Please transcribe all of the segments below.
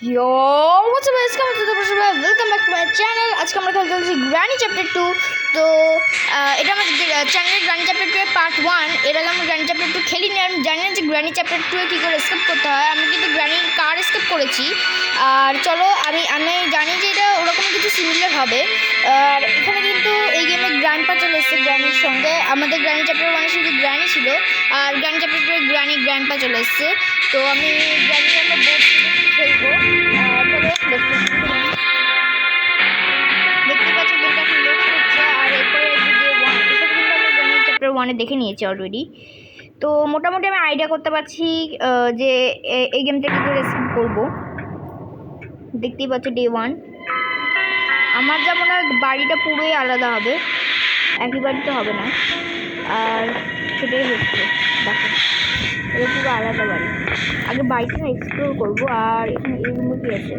Yo, what's up guys? Welcome to the সবাই welcome back to my channel আজকে আমরা খেলতে চলছি গ্রানি চ্যাপ্টার টু তো এটা আমার চ্যানেলের গ্রানি চ্যাপ্টার টু এর পার্ট ওয়ানের আগে আমরা গ্রানি চ্যাপ্টার টু খেলিনি আমি জানি না যে গ্রানি চ্যাপ্টার টু এ কী করে স্কিপ করতে হয়। আমি কিন্তু গ্রানির কার স্কিপ করেছি। আর চলো আমি আমি জানি যে এটা ওরকম কিছু সিমিলার হবে। আর এখানে কিন্তু এই গেমে গ্র্যান্ডপা চলে এসেছে গ্রানির সঙ্গে। আমাদের গ্রানি চ্যাপ্টার ওয়ানে শুধু গ্রানি ছিল। আর গ্রানি চ্যাপ্টার টু এ গ্রানি গ্র্যান্ডপা চলে এসেছে। তো আমি গ্রানি আমরা বোর্ড ওয়ান দেখে নিয়েছি অলরেডি তো মোটামুটি আমি আইডিয়া করতে পারছি যে এই গেমটা কী করে করব। দেখতেই পাচ্ছ ডে ওয়ান আমার যেমন বাড়িটা পুরোই আলাদা হবে। একই বাড়িতে হবে না। আর সেটাই হচ্ছে, দেখো। এটা পুরো আলাদা বাড়ি। আগে বাড়িটা এক্সপ্লোর করব, আর এখানে এই রুমে কি আছে?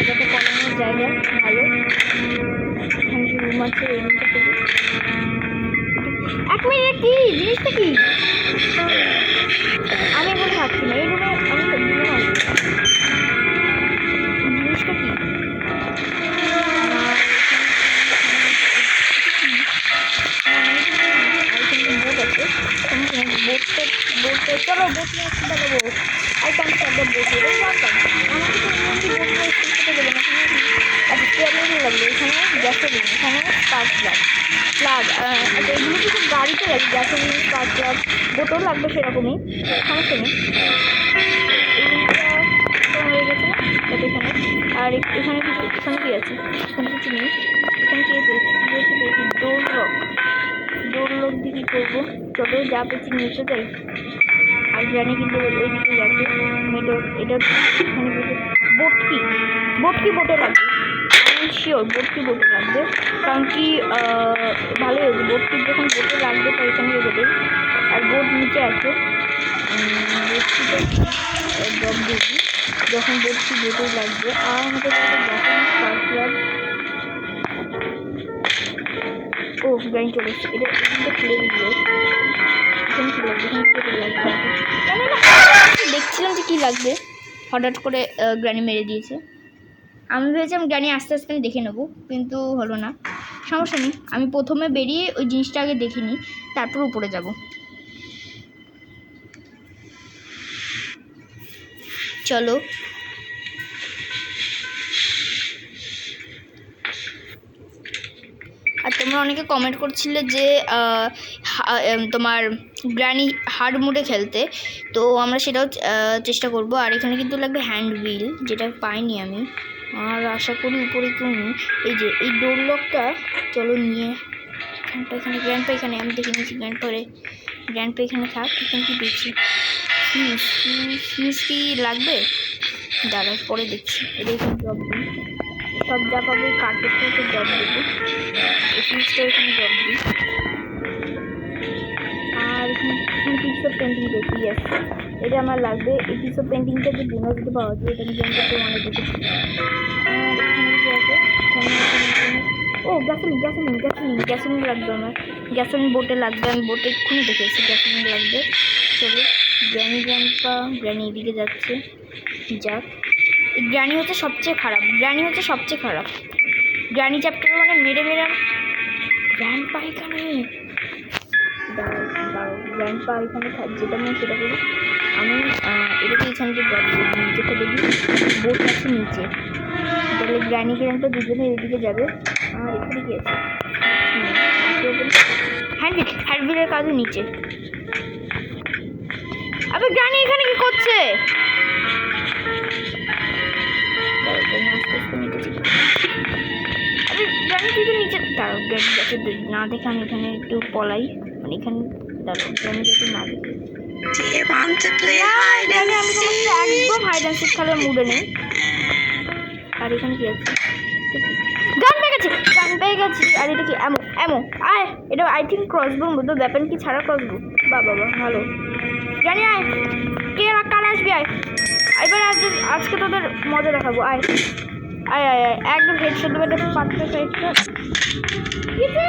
এটা তো কলমের জায়গা, ভালো। এখানে কি রুম আছে? এই রুমটা থেকে এক মিনিট কি? জিনিসটা কি? আমি এখন থাকছি না। এই রুমে আমি চলো আসতে পারব। বোট আই বোট এটা জানতাম আমাকে তো এমনি নিয়ে আসতে দেবে না লাগবে এখানে গ্যাসের এখানে স্পার্ক প্লাগ প্লাগ আচ্ছা এগুলো কিছু গাড়িতে লাগে? গ্যাসের স্পার্ক প্লাগ বোটও লাগবে সেরকমই, সমস্যা নেই। হয়ে গেছে এখানে আর এখানে কিছু, এখানে কি আছে? এখানে কিছু নেই। এখানে কি পেয়েছি কি পেয়েছি পেয়েছি ডোর লক ডোর লক দিয়ে করব? চলো, যা পেয়েছি নিয়ে এসে যাই। জানি কিন্তু ওই দিকে গেছে মেটো এটা এখানে পেয়েছে বোটকি বোটকি বোটে লাগবে আমি শিওর বোটকি বোটে লাগবে কারণ কি ভালোই হয়েছে। বোটকি যখন বোটে লাগবে তাই এখানে রেখে দেয় আর বোট নিচে আছে। ড্রপ দিয়ে দিই যখন বোটকি বোটে লাগবে। আর আমাদের ও গাড়ি চলে এটা খুলে দিল দেখছিলাম যে কী লাগবে। হঠাৎ করে গ্রানি মেরে দিয়েছে। আমি ভেবেছিলাম গ্রানি আস্তে আস্তে আমি দেখে নেব, কিন্তু হলো না। সমস্যা নেই, আমি প্রথমে বেরিয়ে ওই জিনিসটা আগে দেখে নিই, তারপর উপরে যাব। চলো। আর তোমরা অনেকে কমেন্ট করছিলে যে তোমার গ্র্যানি হার্ড মুডে খেলতে, তো আমরা সেটাও চেষ্টা করব। আর এখানে কিন্তু লাগবে হ্যান্ড হুইল, যেটা পাইনি আমি। আর আশা করি উপরে কেউ এই যে, এই ডোর লকটা, চলো নিয়ে এখানটা এখানে গ্র্যান্ড পা এখানে, আমি দেখে নিয়েছি গ্র্যান্ড পরে গ্র্যান্ড এখানে থাক, এখানে কি দেখছি? ফিউজ কি লাগবে? দাঁড়া, পরে দেখছি। এটা এখানে জব দিই সব যা পাবো কার্পেট থেকে জব দেবো। এই ফিউজটা এখানে জব দিই অফ পেন্টিং দেখি ইয়াস এটা আমার লাগবে। এই অফ পেন্টিংটা যে বোনাসতে পাওয়া যায়, এটা আমি জানতে অনেক দেখেছি ও গ্যাসোলিন গ্যাসোলিন গ্যাসোলিন গ্যাসোলিন লাগবে আমার। গ্যাসোলিন বোটে লাগবে, আমি বোটে এক্ষুনি দেখেছি গ্যাসোলিন লাগবে। চলো গ্র্যানি গ্র্যান্ডপা গ্র্যানি এদিকে যাচ্ছে। যাক। গ্র্যানি হচ্ছে সবচেয়ে খারাপ গ্র্যানি হচ্ছে সবচেয়ে খারাপ। গ্র্যানি চ্যাপ্টার মানে মেরে মেরে গ্র্যান্ডপা এখানে। দাঁড়াও গ্র্যান্ডপা এখানে যেটা আমি সেটা করব। আমি এটাকে এখানে যে নিচেটা দেখি বোট আছে নিচে। তাহলে গ্র্যানি গ্র্যান্ডপা দুজনে এদিকে যাবে, আর এখানে কি আছে? হ্যান্ডবিল হ্যান্ডবিলের কাজও নিচে। আবে গ্রানি এখানে কি করছে। আরে তুই তো নিচে, দাঁড়াও গ্রানি না দেখে আমি এখানে একটু পলাই। মানে এখানে দেখে আমি একদম হাইড অ্যান্ড সিক খেলার মুডে নেই। আর এখানে কি আছে? গান পেয়ে গেছি গান পেয়ে গেছি। আর এটা কি? এমন এমন আয় এটা আই থিঙ্ক ক্রসবোর মধ্যে ব্যাপার কি ছাড়া ক্রসবো বা বাবা ভালো। জানি আয়। কে কাল আসবি আয়। এবার আজকে আজকে তোদের মজা দেখাবো আয়। আয় আয় আয়। একদম হেডশট দেবে একটা পাঁচটা হেডশট কিছুই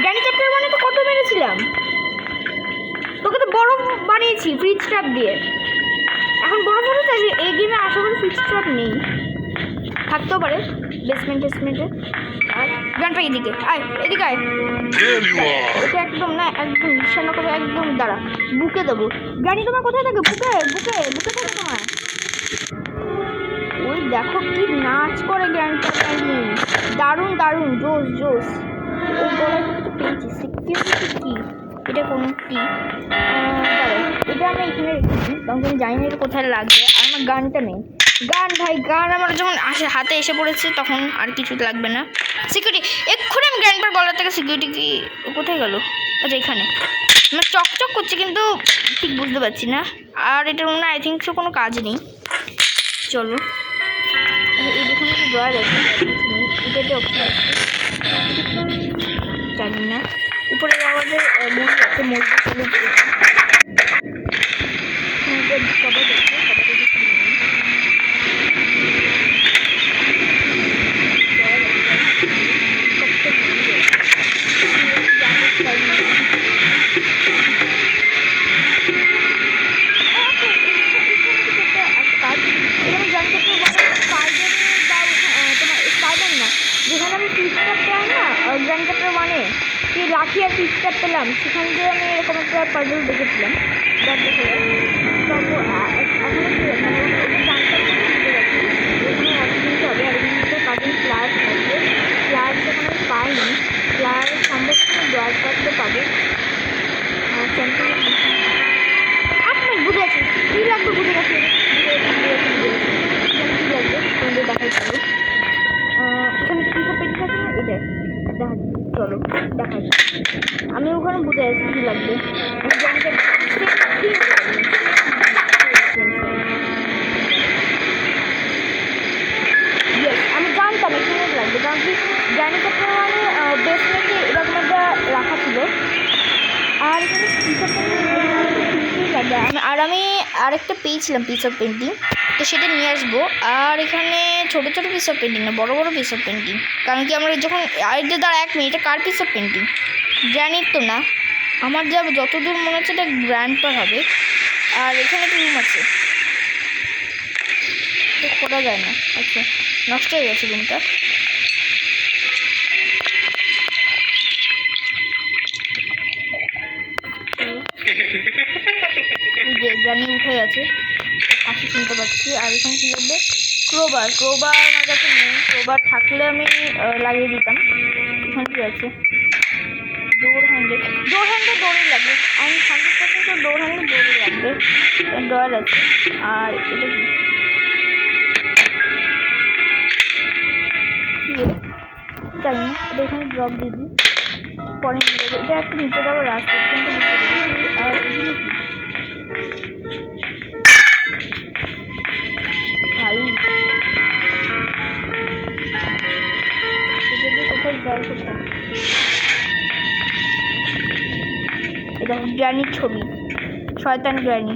জ্ঞানী চ্যাপ্টার মানে তো কত মেরেছিলাম। তোকে তো বরফ বানিয়েছি ফ্রিজ ট্র্যাপ দিয়ে। এখন বরফ হলে তাই এই গেমে আশা করি ফ্রিজ ট্র্যাপ নেই। থাকতেও পারে বেসমেন্ট টেসমেন্টে আর গান পাই এদিকে আয় এদিকে আয়. এটা একদম না একদম নিশানা করে একদম দাঁড়া বুকে দেবো। গাড়ি তোমার কোথায় থাকে বুকে বুকে বুকে থাকে তোমার। ওই দেখো কি নাচ করে গ্র্যান্ডটা দারুণ দারুণ জোস জোস ও গলায় পেয়েছি সিকিউরিটি কি? এটা কোন কি? এটা আমি এখানে রেখেছি কারণ আমি জানি না এটা কোথায় লাগবে। আর আমার গানটা নেই। গান, ভাই, গান আমার যখন আসে, হাতে এসে পড়েছে, তখন আর কিছু লাগবে না। সিকিউরিটি, এক্ষুনি আমি গ্র্যান্ডপার বলার থেকে সিকিউরিটি কি কোথায় গেল? আচ্ছা এখানে। আমার চকচক করছে, কিন্তু ঠিক বুঝতে পারছি না। আর এটার মনে আই থিঙ্ক কোনো কাজ নেই। চলো। এই দেখুন একটু ড্রয়ার আছে অপশন আছে। জানি না। উপরে আমাদের মুরগি আছে মুরগি চলো দেখাই। আমি ওখানে বুঝে গেছি কী লাগবে। আমি জানতাম এখানে লাগবে, কারণ কি জানি তো মানে বেসমেন্টে এরকম একটা রাখা ছিল। আর এখানে পিস অফ আর আমি আরেকটা পেয়েছিলাম পিস অফ পেন্টিং তো সেটা নিয়ে আসব। আর এখানে ছোটো ছোটো পিস অফ পেন্টিং না, বড়ো বড়ো পিস অফ পেন্টিং কারণ কি, আমরা যখন, আর এটা দাঁড়া, এক মিনিট কার পিস অফ পেন্টিং গ্র্যানিট তো না। আমার যা, যতদূর মনে হচ্ছে এটা গ্র্যান্ড পার হবে। আর এখানে একটা রুম আছে। করা যায় না। আচ্ছা নষ্ট হয়ে গেছে রুমটা জানি উঠে গেছে। হাসি শুনতে পাচ্ছি আর এখানে কি লাগবে ক্রোবার ক্রোবার আমার কাছে নেই। ক্রোবার থাকলে আমি লাগিয়ে দিতাম। এখানে কি আছে? ডোর হ্যান্ডেল ডোর হ্যান্ডেল ডোরই লাগবে। আমি হান্ড্রেড পার্সেন্ট ডোর হ্যান্ডেল ডোরই লাগবে। ডোর আছে। আর এটা কি? জানি এটা এখানে ড্রপ দিয়ে দিই। পরে এটা একটা নিচে যাওয়ার রাস্তা। এটা গ্র্যানির ছবি। শয়তান গ্র্যানি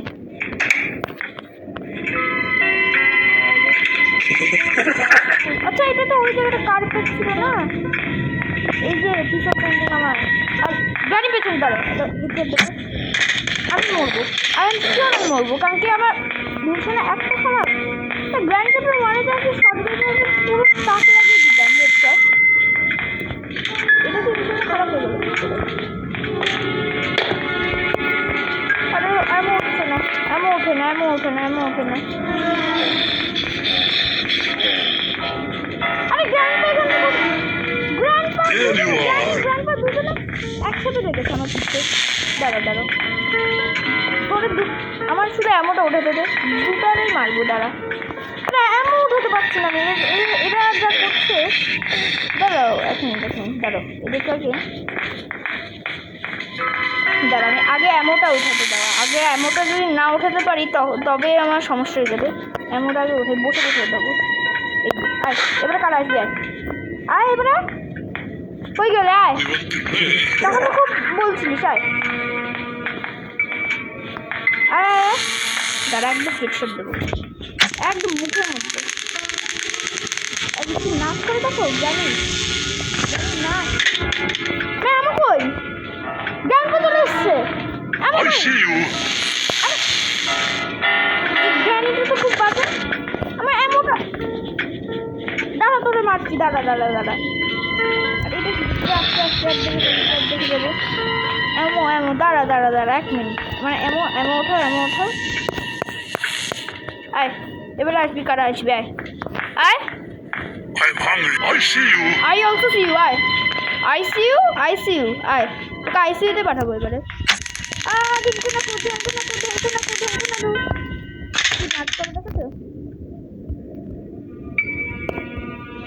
আচ্ছা এটা তো ওই জায়গাটা কার্পেট ছিল না? এই যে পিসব পেন্টিং আমার। আর গাড়ি পেছনে দাঁড়ো আমি মরবো। আর আমি মরবো? কারণ কি আমার ভীষণ একটা খারাপ? গ্র্যান্ড চ্যাপ্টার ওয়ানে না এমন ওঠে না না আরে গ্র্যান্ডপা গ্র্যান্ডপা গ্র্যান্ডপা দুজনে একসাথে রেখেছে আমার পিঠে দাঁড়া দাঁড়া তোরে আমার শুধু এমনটা ওঠাতে দে। দুটারেই মারবো দাঁড়া। আরে এমন উঠাতে পারছি না আমি। এরা যা করছে দাঁড়াও এক মিনিট এক মিনিট দাঁড়াও। এদেরকে আগে দাঁড়া আমি আগে অ্যামোটা উঠাতে দেওয়া আগে অ্যামোটা যদি না উঠাতে পারি তবে আমার সমস্যা হয়ে যাবে। অ্যামোটা আগে উঠে বসে বসে এই আর এবারে কার আসবে আর আয় এবারে। কই গেলে আয়. তখন তো খুব বলছিলিস আয়। আয় আয়, আয়। দাঁড়া একদম হেডশট দেবো। একদম মুখের মধ্যে। একদম নাচ করে দেখো জানি না আমার কই? গান কোথায় এসছে আমার I see you. গ্রানিটা তো খুব বাজে আমার এমনটা দাঁড়া তোরে মারছি দাঁড়া দাঁড়া দাঁড়া এটা আস্তে আস্তে এক দেখে যাব এমো এমো দাঁড়া দাঁড়া দাঁড়া এক মিনিট মানে এমো এমো ওঠাও এমো ওঠাও আয় এবারে আসবি কারা আসবি আয় আয় I'm hungry. I see you. I also see you আয় I see you I see you আয় তোকে আই সি ইউতে পাঠাবো এবারে।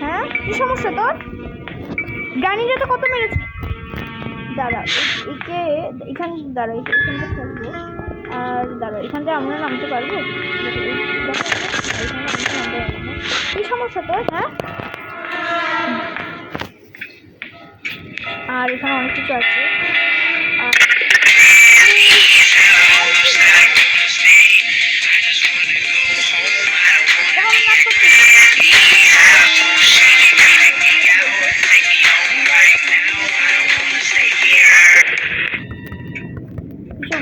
হ্যাঁ? কি সমস্যা তোর? গানিটা তো কত মেরেছে? দাঁড়া, একে, এখান, দাঁড়া এখান থেকে থাকব আর দাঁড়া, এখান থেকে আমরা নামতে পারব। কি সমস্যা তোর হ্যাঁ? আর এখানে অনেক কিছু আছে।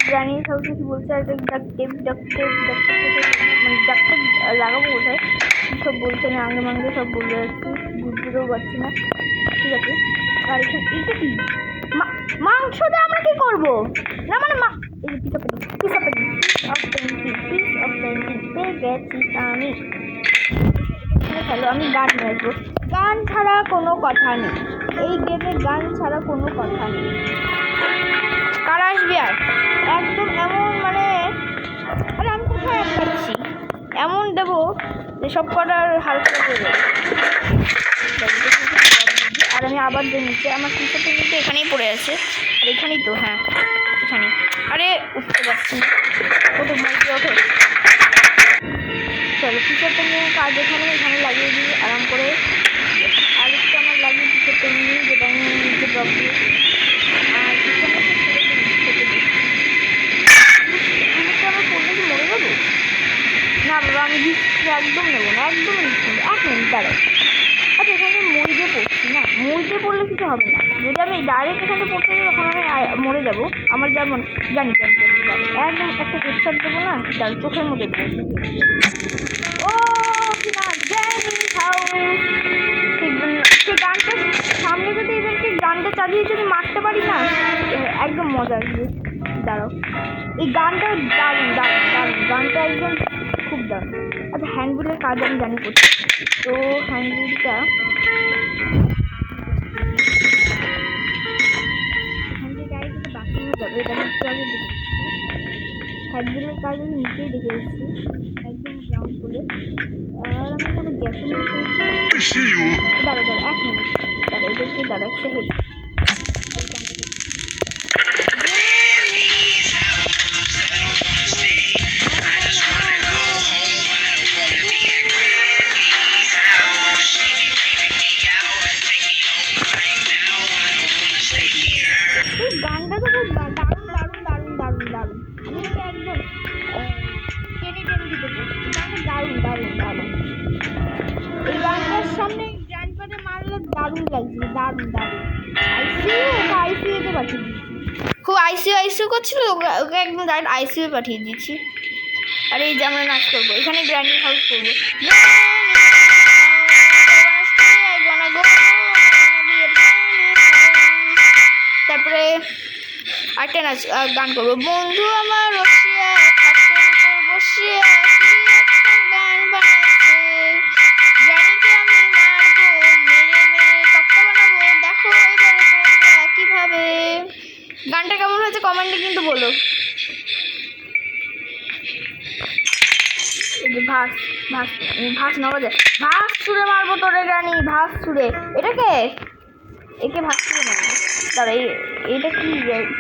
গ্রানি সব কিছু বলছে, আর ডাক টেপ ডাক টেপ ডাক টেপ মানে ডাক টেপ লাগাবো কোথায়? সব বলছে আমি আগে মাঙ্গে সব বলে যাচ্ছি, বুঝতেও পারছি না। ঠিক আছে। আর এখানে, এইটা কি? মাংস দিয়ে আমরা কি করব? না মানে মা, এই পিসা পেটি পিসা পেটি of painting piece of painting পেয়ে গেছি আমি খেলো আমি গান নিয়ে আসব গান ছাড়া কোনো কথা নেই। এই গেমে গান ছাড়া কোনো কথা নেই। কারা আসবি আর? একদম এমন মানে আরে আমি কোথায় পাচ্ছি এমন দেবো যে সব কটার হালকা করে আর আমি আবার দিয়ে নিচ্ছি। আমার টিশার্টের নিচে এখানেই পড়ে আছে। আর এখানেই তো হ্যাঁ এখানেই। আরে, উঠতে পারছি না। ওঠো মাইকে ওঠো। চলো টিশার্টটা নিয়ে কাজ এখানে এখানে লাগিয়ে দিই, আরাম করে। আর একটু আমার লাগিয়ে টিশার্টটা নিয়ে, যেটা আমি নিজে ড্রপ দিই আর এখানে তো ছেড়ে দিই খেতে দিই টিশার্টটা আমার পড়লে কি মরে যাব না বাবা আমি রিস্ক একদম নেব না, একদম নেব এক মিনিট দাঁড়াও। আচ্ছা এখানে মই দিয়ে পড়ছি না। মই দিয়ে পড়লে কিছু হবে না। যদি আমি ডাইরেক্ট এখানে পড়তে যাই, তখন আমি মরে যাব। আমার যেমন জানি জানি একদম একটা হেডশট দেবো না তার চোখের মধ্যে ও সামনে যদি এদেরকে গানটা চালিয়ে যদি মারতে পারি না, একদম মজা আসবে। দাঁড়াও। এই গানটা দারুণ দারুণ দারুণ। গানটা একদম খুব দারুণ আচ্ছা হ্যান্ডবিলের কাজ আমি জানি করতে। তো হ্যান্ডবিলটা এটা হ্যান্ডবিলের কাজ আমি নিচেই দেখে এসেছি একদম গ্রাউন্ড করে আর আমি কোনো you. দাঁড়া দাঁড়া এক মিনিট। দাঁড়া এদেরকে দাঁড়া একটা হেড দারুণ লাগছে দারুণ দারুণ। আইসিইউ ওকে আইসিইউতে পাঠিয়ে দিচ্ছি খুব আইসিইউ আইসিইউ করছিল, ওকে একদম ডাইরেক্ট আইসিইউ পাঠিয়ে দিচ্ছি আর এই যে আমরা নাচ করব, এখানে গ্র্যান্ড হাউস করব। তারপরে আরেকটা নাচ গান করব। বন্ধু আমার গানটা কেমন হয়েছে কমেন্টে কিন্তু বলো। ভাস ভাস ভাস নগর ভাস ছুঁড়ে মারবো তোরে রানী, ভাস ছুঁড়ে। এটা কে? একে ভাস ছুঁড়ে দাঁড়া, এই, এটা কি?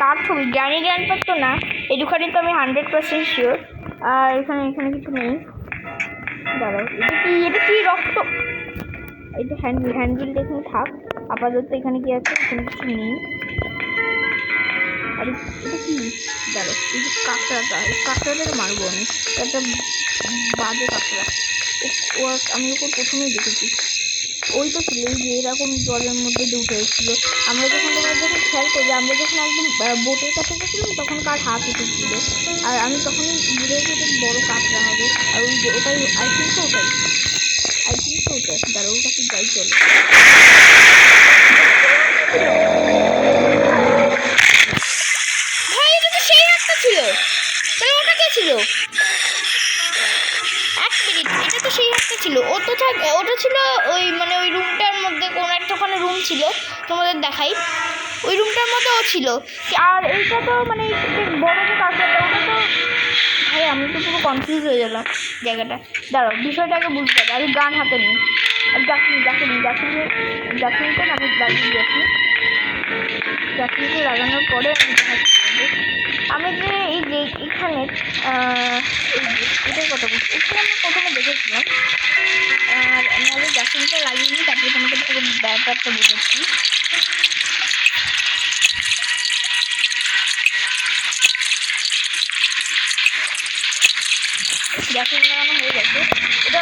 কার ছবি। গ্র্যানি গ্র্যান্ডপার তো না। এটুখানি তো আমি হান্ড্রেড পার্সেন্ট শিওর আর এখানে এখানে কিছু নেই। দাঁড়াও, এটা কি? এটা কি রক্ত? এটা হ্যান্ড হ্যান্ডবিলটা এখানে থাক। আপাতত এখানে কি আছে? এখানে কিছু নেই। আরে এটা কি? দাঁড়ো এই যে কাঁকড়াটা, এই কাঁকড়াটা মারবো আমি। একটা বাজে কাঁকড়া। ও- আমি ওকে প্রথমেই দেখেছি। ওই তো ছিল এই যে এরকম জলের মধ্যে উঠে এসেছিল আমরা যখন তোমার যখন খেয়াল করি, আমরা যখন একদম বোটের কাছে গেছিলাম, তখন কার হাত উঠেছিল। আর আমি তখনই বুঝে গেছি বড় কাঁকড়া হবে। আর ওই ওটাই আই থিঙ্ক তো ওটাই? আই থিঙ্ক তো ওটাই? দাঁড়া ওর কাছে যাই চলো। ছিল ওই মানে ওই রুমটার মধ্যে কোনো একটা ওখানে রুম ছিল, তোমাদের দেখাই। ওই রুমটার মধ্যে ও ছিল। আর এইটা তো মানে বড় যে কাঁকড়াটা ওটা তো ভাই আমি তো পুরো কনফিউজ হয়ে গেলাম জায়গাটা। দাঁড়াও, বিষয়টাকে বুঝতে হবে। আমি গান হাতে নিই। আর জাসমিন জাসমিন জাসমিন জাসমিনকে না আমি লাগিয়ে দিয়েছি জাসমিনকে লাগানোর পরে আমি। আমি যে এই যে এখানে এটার কথা বলছি এখানে আমি প্রথমে দেখেছিলাম আর আমি আগে লাগিয়ে তারপরে তোমাকে পুরো ব্যাপারটা লাগানো হয়ে গেছে এটা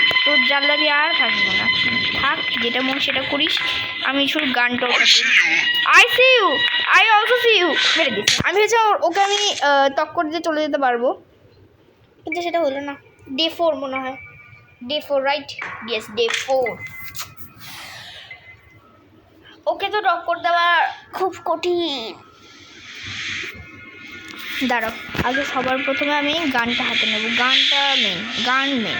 আমি আর থাকব না। থাক যেটা মন সেটা করিস। আমি শুধু গানটা I I see you I also see you মেরে দিচ্ছি আমি ওর- ওকে আমি আহ, টক্কর দিয়ে চলে যেতে পারব। কিন্তু সেটা হলো না। ডে ফোর মনে হয়। Day four right yes day four okay তো টক্কর দেওয়া খুব কঠিন। দাঁড়াও আগে সবার প্রথমে আমি গানটা হাতে নেব। গানটা মেন গান মেন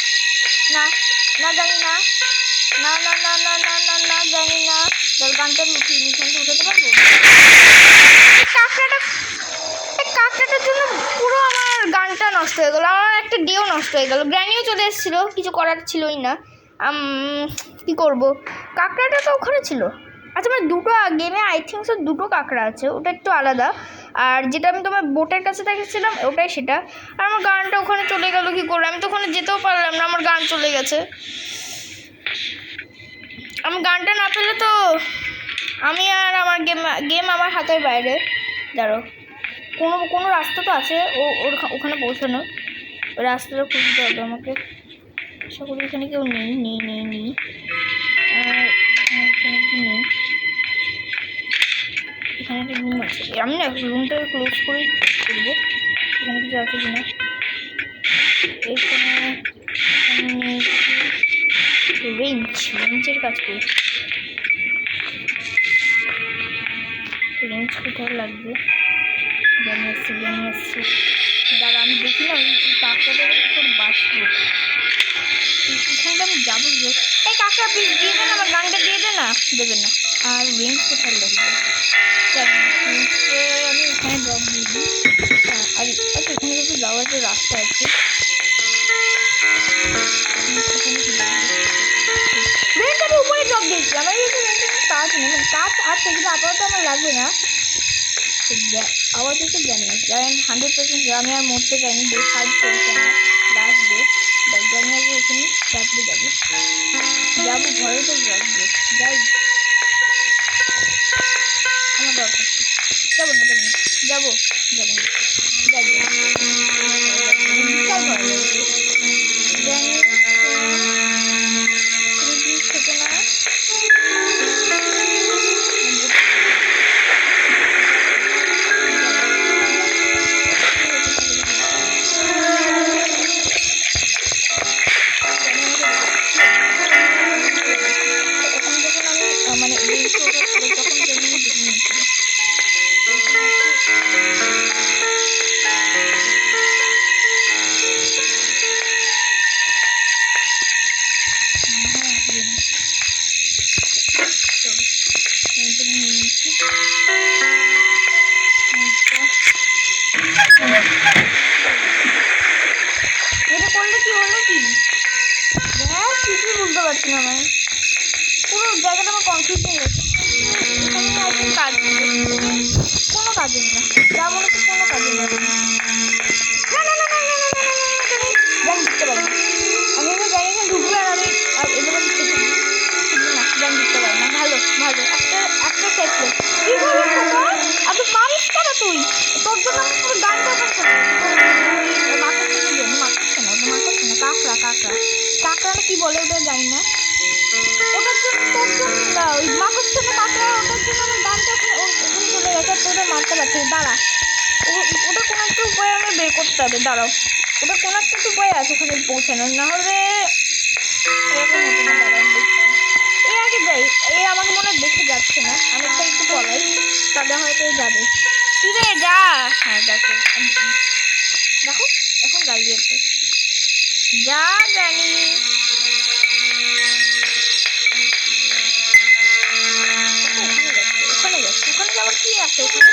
না না জানি না। না না না না না না না জানি না। উঠিয়ে নিই এখানে উঠাতে পারব? কাকড়াটার জন্য পুরো আমার গানটা নষ্ট হয়ে গেলো। আমার একটা ডেও নষ্ট হয়ে গেলো। গ্র্যানিও চলে এসেছিল, কিছু করার ছিলই না। কি করব? কাঁকড়াটা তো ওখানে ছিল। আচ্ছা মানে দুটো গেমে আই থিঙ্ক সো দুটো কাঁকড়া আছে, ওটা একটু আলাদা। আর যেটা আমি তোমার বোটের কাছে দেখেছিলাম, ওটাই সেটা। আর আমার গানটা ওখানে চলে গেল কি করে? আমি তো ওখানে যেতেও পারলাম না, আমার গান চলে গেছে। আমি গানটা না পেলে তো আমি আর আমার গেম গেম আমার হাতের বাইরে। দাঁড়ো কোনো কোনো রাস্তা তো আছে, ও ওখানে পৌঁছানোর ওই রাস্তাটা খুঁজতে হবে আমাকে। আশা করি এখানে কেউ নেই নেই নেই নেই। নেই। এখানে রুম আছে। আমি না রুমটা ক্লোজ করেই করব। এখানে কিছু আছে কি না এখানে রেঞ্জ রেঞ্জের কাজ করি। রেঞ্জ কোথায় লাগবে? জানি আসছি জানি আসছি দাঁড়া, আমি দেখি না এই কাকটাটা তোর বাঁচবো। এখানটা আমি যাব করে? এই কাকা প্লিজ দিয়ে দে না, আমার গানটা দিয়ে দে না, দেবে না। আর রেঞ্জ কোথায় লাগবে? রেঞ্জকে আমি এখানে ড্রপ দিয়ে দিই। হ্যাঁ আর আচ্ছা এখানে কিছু যাওয়ার যে রাস্তা আছে আমি উপরে ড্রপ দিয়েছি আমার রেঞ্জে কাজ নেই। মানে কাজ আছে কিন্তু আপাতত আমার লাগবে না। আওয়াজ তো জানি না। হান্ড্রেড পার্সেন্ট আমি আর মরতে চাইনি। ডে ফাইভ চলছে আমার লাস্ট ডে জানি আগে এখানে তারপরে যাব। যাব ঘরে তো যাই আমার যাব যাব না। কি বলে ওটা জানি না ওটার জন্য তোর জন্য ওই মাছের জন্য কাঁকড়া ওটার জন্য আমার গানটা ওখানে চলে গেছে তোদের মারতে পারছে না। দাঁড়া ওটা কোনো একটা উপায় আমাকে বের করতে হবে দাঁড়াও। ওটা কোনো একটা তো উপায় আছে ওখানে পৌঁছানোর না হলে এরকম হতো না দাঁড়াও আমি দেখছি। এ আগে যাই এ আমাকে মনে হয় দেখে যাচ্ছে না আমি একটা একটু পলাই তাহলে হয়তো যাবে। কি রে যা। হ্যাঁ দেখো দেখো এখন দাঁড়িয়েছে যা জানি। ওখানে যাচ্ছে ওখানে যাচ্ছে ওখানে যাওয়ার কি আছে? ওখানে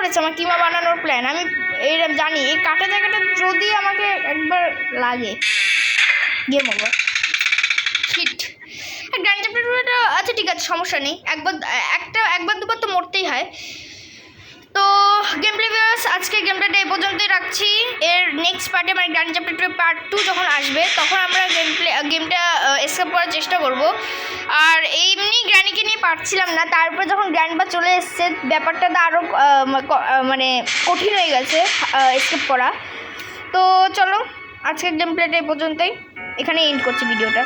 করেছে আমার কিমা বানানোর প্ল্যান আমি এরা জানি। এই কাটা জায়গাটা যদি আমাকে একবার লাগে। গেম ওভার হিট গান চ্যাপ্টারটা আচ্ছা ঠিক আছে, সমস্যা নেই। একবার একটা একবার দুবার তো মরতেই হয়। গেম ভিউয়ার্স আজকে গেম প্লেটা এই পর্যন্তই রাখছি। এর নেক্সট পার্টে মানে grand chapter two part two যখন আসবে, তখন আমরা গেম প্লে গেমটা এসকেপ করার চেষ্টা করব। আর এমনি গ্র্যানিকে নিয়ে পারছিলাম না, তারপর যখন গ্র্যান্ডবা চলে এসছে, ব্যাপারটা তো আরও মানে কঠিন হয়ে গেছে এসকেপ করা। তো চলো, আজকের গেম প্লেটা এই পর্যন্তই। এখানে এন্ড করছি ভিডিওটা